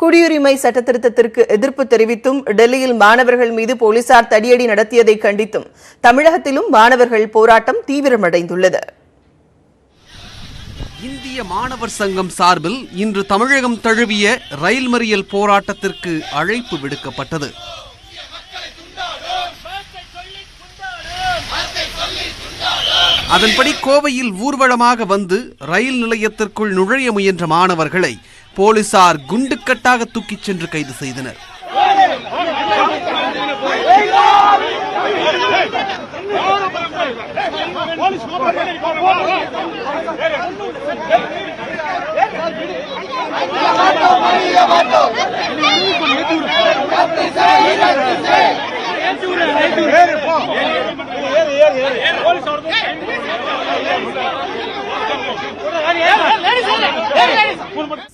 குடியுரிமை சட்டத்திருத்தத்திற்கு எதிர்ப்பு தெரிவித்தும் டெல்லியில் மாணவர்கள் மீது போலீசார் தடியடி நடத்தியதை கண்டித்தும் தமிழகத்திலும் மாணவர்கள் போராட்டம் தீவிரமடைந்துள்ளது. இந்திய மாணவர் சங்கம் சார்பில் இன்று தமிழகம் தழுவிய ரயில் மறியல் போராட்டத்திற்கு அழைப்பு விடுக்கப்பட்டது. அதன்படி கோவையில் ஊர்வலமாக வந்து ரயில் நிலையத்திற்குள் நுழைய முயன்ற மாணவர்களை போலீசார் குண்டுக்கட்டாக தூக்கிச் சென்று கைது செய்தனர்.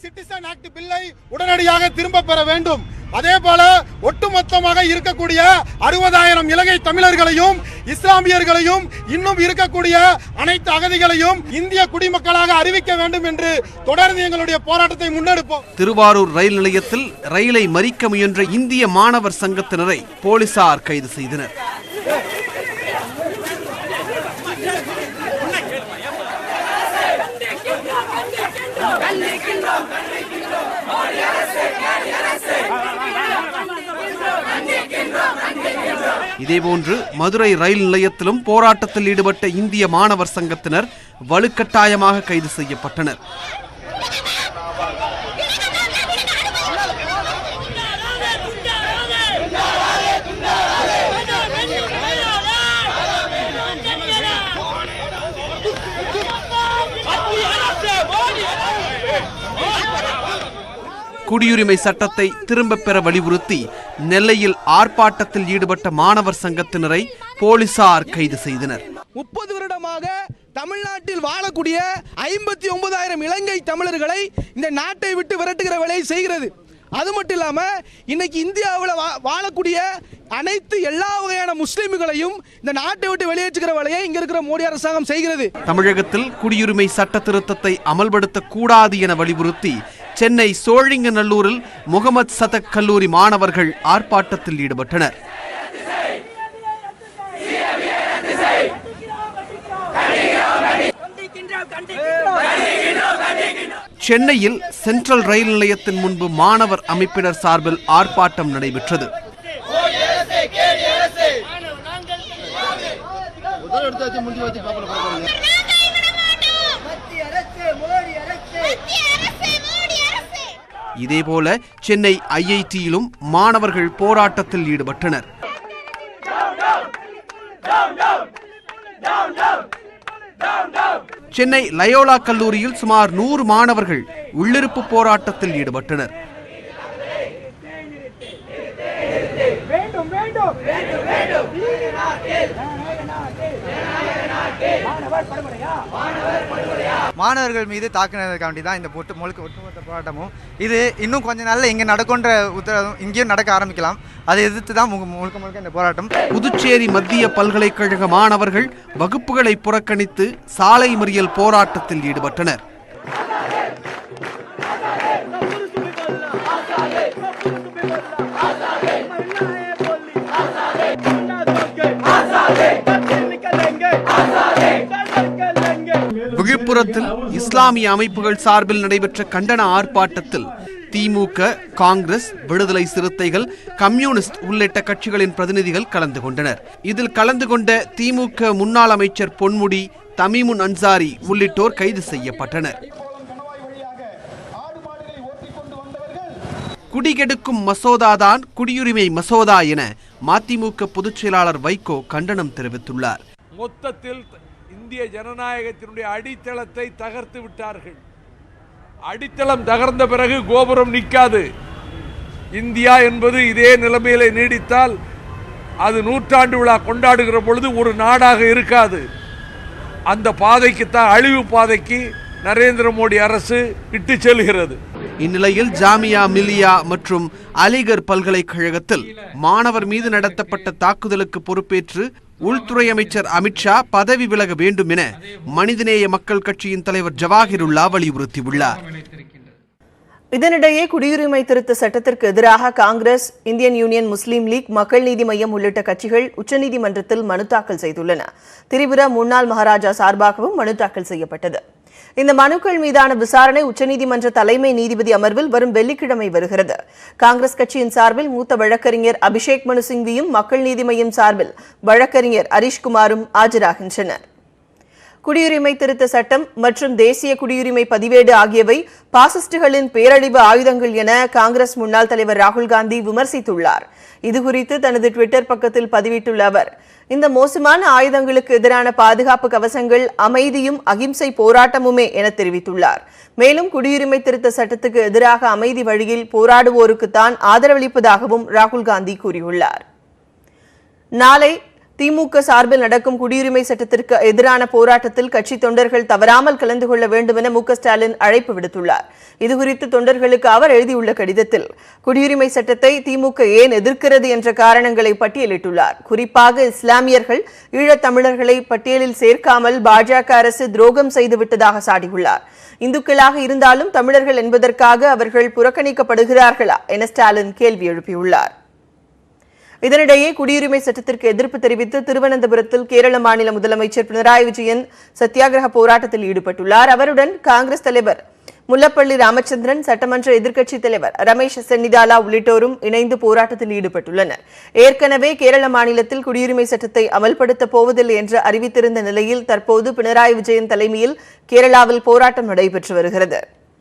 சிட்டிசன் ஆக்ட் பில்லை உடனடியாக திரும்ப பெற வேண்டும். அதே போல ஒட்டுமொத்தமாக இருக்கக்கூடிய அறுபதாயிரம் இலங்கை தமிழர்களையும் இஸ்லாமியர்களையும் இன்னும் இருக்கக்கூடிய அனைத்து அகதிகளையும் இந்திய குடிமக்களாக அறிவிக்க வேண்டும் என்று தொடர்ந்து எங்களுடைய போராட்டத்தை முன்னெடுப்போம். திருவாரூர் ரயில் நிலையத்தில் ரயிலை மறிக்க முயன்ற இந்திய மாணவர் சங்கத்தினரை போலீசார் கைது செய்தனர். இதேபோன்று மதுரை ரயில் நிலையத்திலும் போராட்டத்தில் ஈடுபட்ட இந்திய மாணவர் சங்கத்தினர் வலுக்கட்டாயமாக கைது செய்யப்பட்டனர். குடியுரிமை சட்டத்தை திரும்பப் பெற வலியுறுத்தி நெல்லையில் ஆர்ப்பாட்டத்தில் ஈடுபட்ட மாணவர் சங்கத்தினரை போலீசார் கைது செய்தனர். முப்பது வருடமாக தமிழ்நாட்டில் வாழக்கூடிய ஐம்பத்தி ஒன்பதாயிரம் இலங்கை தமிழர்களை இந்த நாட்டை விட்டு விரட்டுகிற வேலையை செய்கிறது. அது மட்டும் இல்லாம இன்னைக்கு இந்தியாவில் வாழக்கூடிய அனைத்து எல்லா வகையான முஸ்லிம்களையும் இந்த நாட்டை விட்டு வெளியேற்றுகிற வேலையை இங்க இருக்கிற மோடி அரசாங்கம் செய்கிறது. தமிழகத்தில் குடியுரிமை சட்ட திருத்தத்தை அமல்படுத்தக் கூடாது என வலியுறுத்தி சென்னை சோழிங்கநல்லூரில் முகமது சதக் கல்லூரி மாணவர்கள் ஆர்ப்பாட்டத்தில் ஈடுபட்டனர். சென்னையில் சென்ட்ரல் ரயில் நிலையத்தின் முன்பு மாணவர் அமைப்பினர் சார்பில் ஆர்ப்பாட்டம் நடைபெற்றது. மத்திய அரசு மோடி அரசு இதேபோல சென்னை ஐஐடியிலும் மாணவர்கள் போராட்டத்தில் ஈடுபட்டனர். சென்னை லயோலா கல்லூரியில் சுமார் நூறு மாணவர்கள் உள்ளிருப்பு போராட்டத்தில் ஈடுபட்டனர். மாணவர்கள் மீது தாக்குனதுக்காண்டி தான் இந்த ஒட்டு முழுக்க ஒட்டுமொத்த போராட்டமும். இது இன்னும் கொஞ்ச நாள்ல இங்கே நடக்குன்ற உத்தரவும் இங்கேயும் நடக்க ஆரம்பிக்கலாம். அதை எதிர்த்து தான் முழு- முழுக்க முழுக்க இந்த போராட்டம். புதுச்சேரி மத்திய பல்கலைக்கழக மாணவர்கள் வகுப்புகளை புறக்கணித்து சாலை மறியல் போராட்டத்தில் ஈடுபட்டனர். விழுப்புரத்தில் இஸ்லாமிய அமைப்புகள் சார்பில் நடைபெற்ற கண்டன ஆர்ப்பாட்டத்தில் திமுக காங்கிரஸ் விடுதலை சிறுத்தைகள் கம்யூனிஸ்ட் உள்ளிட்ட கட்சிகளின் பிரதிநிதிகள் கலந்து கொண்டனர். இதில் கலந்து கொண்ட திமுக முன்னாள் அமைச்சர் பொன்முடி தமிமுன் அன்சாரி உள்ளிட்டோர் கைது செய்யப்பட்டனர். குடிகெடுக்கும் மசோதாதான் குடியுரிமை மசோதா என மதிமுக பொதுச் செயலாளர் வைகோ கண்டனம் தெரிவித்துள்ளார். மொத்தத்தில் இந்திய ஜனநாயகத்தினுடைய அடித்தளத்தை தகர்த்து விட்டார்கள். அடித்தளம் தகர்ந்த பிறகு கோபுரம் நிற்காது. இந்தியா என்பது இதே நிலைமையில நீடித்தால் அது நூற்றாண்டு விழா கொண்டாடுகிற பொழுது ஒரு நாடாக இருக்காது. அந்த பாதைக்குத்தான் அழிவு பாதைக்கு நரேந்திர மோடி அரசு இட்டு செல்கிறது. இந்நிலையில் ஜாமியா மில்லியா மற்றும் அலிகர் பல்கலைக்கழகத்தில் மாணவர் மீது நடத்தப்பட்ட தாக்குதலுக்கு பொறுப்பேற்று உள்துறை அமைச்சர் அமித்ஷா பதவி விலக வேண்டும் என மனிதநேய மக்கள் கட்சியின் தலைவர் ஜவாஹிருல்லா வலியுறுத்தியுள்ளார். இதனிடையே குடியுரிமை திருத்த சட்டத்திற்கு எதிராக Congress Indian union Muslim league Makkal Needhi Maiam உள்ளிட்ட கட்சிகள் உச்சநீதிமன்றத்தில் மனு தாக்கல் செய்துள்ளன. திரிபுரா முன்னாள் மகாராஜா சார்பாகவும் மனு தாக்கல் செய்யப்பட்டது. இந்த மனுக்கள் மீதான விசாரணை உச்சநீதிமன்ற தலைமை நீதிபதி அமர்வில் வரும் வெள்ளிக்கிழமை வருகிறது. காங்கிரஸ் கட்சியின் சார்பில் மூத்த வழக்கறிஞர் அபிஷேக் மனு சிங்வியும் மக்கள் நீதி மய்யம் சார்பில் வழக்கறிஞர் ஹரீஷ்குமாரும் ஆஜராகின்றனர். குடியுரிமை திருத்த சட்டம் மற்றும் தேசிய குடியுரிமை பதிவேடு ஆகியவை பாசிஸ்டுகளின் பேரழிவு ஆயுதங்கள் என காங்கிரஸ் முன்னாள் தலைவர் ராகுல் காந்தி விமர்சித்துள்ளார். இதுகுறித்து தனது ட்விட்டர் பக்கத்தில் பதிவிட்டுள்ள அவர் இந்த மோசமான ஆயுதங்களுக்கு எதிரான பாதுகாப்பு கவசங்கள் அமைதியும் அகிம்சை போராட்டமுமே என தெரிவித்துள்ளார். மேலும் குடியுரிமை திருத்த சட்டத்துக்கு எதிராக அமைதி வழியில் போராடுவோருக்குத்தான் ஆதரவளிப்பதாகவும் ராகுல் காந்தி கூறியுள்ளார். நாளை திமுக சார்பில் நடக்கும் குடியுரிமை சட்டத்திற்கு எதிரான போராட்டத்தில் கட்சி தொண்டர்கள் தவறாமல் கலந்து கொள்ள வேண்டும் என மு ஸ்டாலின் அழைப்பு விடுத்துள்ளார். இதுகுறித்து தொண்டர்களுக்கு அவர் எழுதியுள்ள கடிதத்தில் குடியுரிமை சட்டத்தை திமுக ஏன் எதிர்க்கிறது என்ற காரணங்களை பட்டியலிட்டுள்ளார். குறிப்பாக இஸ்லாமியர்கள் ஈழத்தமிழர்களை பட்டியலில் சேர்க்காமல் பாஜக அரசு துரோகம் செய்துவிட்டதாக சாடியுள்ளார். இந்துக்களாக இருந்தாலும் தமிழர்கள் என்பதற்காக அவர்கள் புறக்கணிக்கப்படுகிறார்களா என ஸ்டாலின் கேள்வி எழுப்பியுள்ளார். இதனிடையே குடியுரிமை சட்டத்திற்கு எதிர்ப்பு தெரிவித்து திருவனந்தபுரத்தில் கேரள மாநில முதலமைச்சர் பினராயி விஜயன் சத்தியாகிரக போராட்டத்தில் ஈடுபட்டுள்ளார். அவருடன் காங்கிரஸ் தலைவர் முல்லப்பள்ளி ராமச்சந்திரன் சட்டமன்ற எதிர்க்கட்சித் தலைவர் ரமேஷ் சென்னிதாலா உள்ளிட்டோரும் இணைந்து போராட்டத்தில் ஈடுபட்டுள்ளனர். ஏற்கனவே கேரள மாநிலத்தில் குடியுரிமை சட்டத்தை அமல்படுத்தப் போவதில்லை என்று அறிவித்திருந்த நிலையில் தற்போது பினராயி விஜயன் தலைமையில் கேரளாவில் போராட்டம் நடைபெற்று வருகிறது.